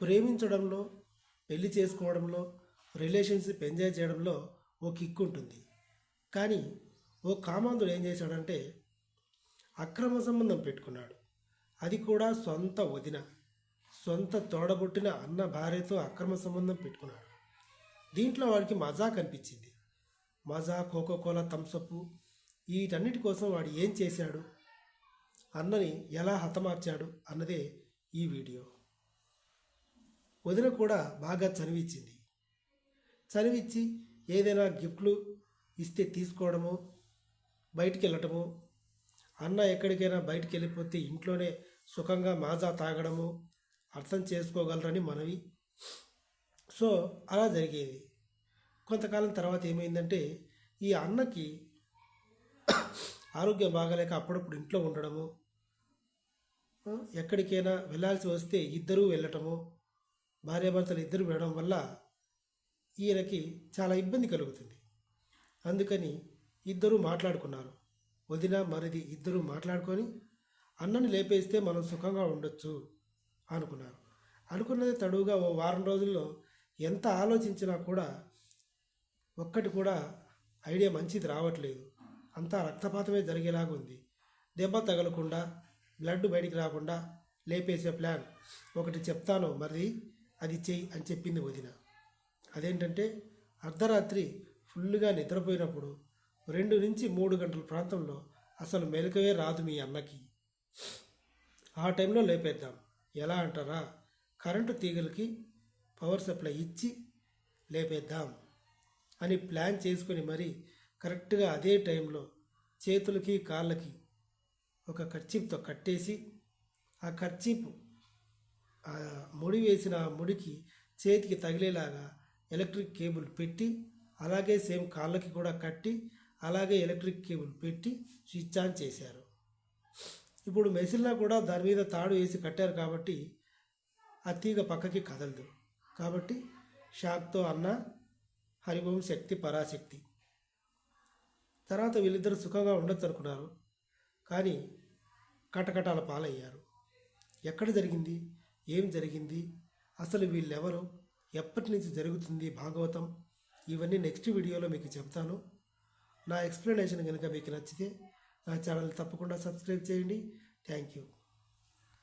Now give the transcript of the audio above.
ప్రేమించడంలో పెళ్ళి చేసుకోవడంలో relationship enjoy చేయడంలో ఓ కిక్ ఉంటుంది. కానీ ఓ కామాంధుడు ఏం చేశాడంటే అక్రమ సంబంధం పెట్టుకున్నాడు. అది కూడా సొంత వదిన సొంత తోడబుట్టిన అన్న భార్యతో అక్రమ సంబంధం పెట్టుకున్నాడు. దీంట్లో వాడికి మజా కనిపించింది మజా కోకో కోలా థమ్సప్ వీటన్నిటి కోసం వాడు ఏం చేశాడు? అన్నని ఎలా హతమార్చాడు అన్నదే ఈ వీడియో. వదిన కూడా బాగా చనివిచ్చింది చనివిచ్చి ఏదైనా గిఫ్ట్లు ఇస్తే తీసుకోవడము బయటికి వెళ్ళటము అన్న ఎక్కడికైనా బయటికి వెళ్ళిపోతే ఇంట్లోనే సుఖంగా మాజా తాగడము అర్థం చేసుకోగలరని మనవి. సో అలా జరిగేది. కొంతకాలం తర్వాత ఏమైందంటే ఈ అన్నకి ఆరోగ్యం బాగాలేక అప్పుడప్పుడు ఇంట్లో ఉండడము ఎక్కడికైనా వెళ్ళాల్సి వస్తే ఇద్దరూ వెళ్ళటము భార్యాభర్తలు ఇద్దరు వెళ్ళడం వల్ల ఈయనకి చాలా ఇబ్బంది కలుగుతుంది. అందుకని ఇద్దరూ మాట్లాడుకున్నారు. వదిన మరిది ఇద్దరూ మాట్లాడుకొని అన్నను లేపేస్తే మనం సుఖంగా ఉండొచ్చు అనుకున్నారు. అనుకున్నది తడువుగా ఓ వారం రోజుల్లో ఎంత ఆలోచించినా కూడా ఒక్కటి కూడా ఐడియా మంచిది రావట్లేదు. అంతా రక్తపాతమే జరిగేలాగా ఉంది. దెబ్బ తగలకుండా బ్లడ్ బయటికి రాకుండా లేపేసే ప్లాన్. ఒకటి చెప్తాను మరి అది చేయి అని చెప్పింది వదిన. అదేంటంటే అర్ధరాత్రి ఫుల్గా నిద్రపోయినప్పుడు రెండు నుంచి మూడు గంటల ప్రాంతంలో అసలు మెలకువే రాదు మీ అన్నకి. ఆ టైంలో లేపేద్దాం. ఎలా అంటారా? కరెంటు తీగలకి పవర్ సప్లై ఇచ్చి లేపేద్దాం అని ప్లాన్ చేసుకొని మరి కరెక్ట్గా అదే టైంలో చేతులకి కాళ్ళకి ఒక కర్చీప్తో కట్టేసి ఆ కర్చీపు ఆ ముడి వేసిన ముడికి చేతికి తగిలేలాగా ఎలక్ట్రిక్ కేబుల్ పెట్టి అలాగే సేమ్ కాళ్ళకి కూడా కట్టి అలాగే ఎలక్ట్రిక్ కేబుల్ పెట్టి స్విచ్ ఆన్ చేశారు. ఇప్పుడు మెసిల్లా కూడా దాని మీద తాడు వేసి కట్టారు కాబట్టి ఆ తీగ పక్కకి కదలదు. కాబట్టి షాక్తో అన్న హరిభవం శక్తి పరాశక్తి. తర్వాత వీళ్ళిద్దరు సుఖంగా ఉండొచ్చు అనుకున్నారు. కానీ కటకటాల పాలయ్యారు. ఎక్కడ జరిగింది? ఏం జరిగింది? అసలు వీళ్ళెవరు? ఎప్పటి నుంచి జరుగుతుంది భాగవతం? ఇవన్నీ నెక్స్ట్ వీడియోలో మీకు చెప్తాను. నా ఎక్స్ప్లెనేషన్ కనుక మీకు నచ్చితే నా ఛానల్ తప్పకుండా సబ్స్క్రైబ్ చేయండి. Thank you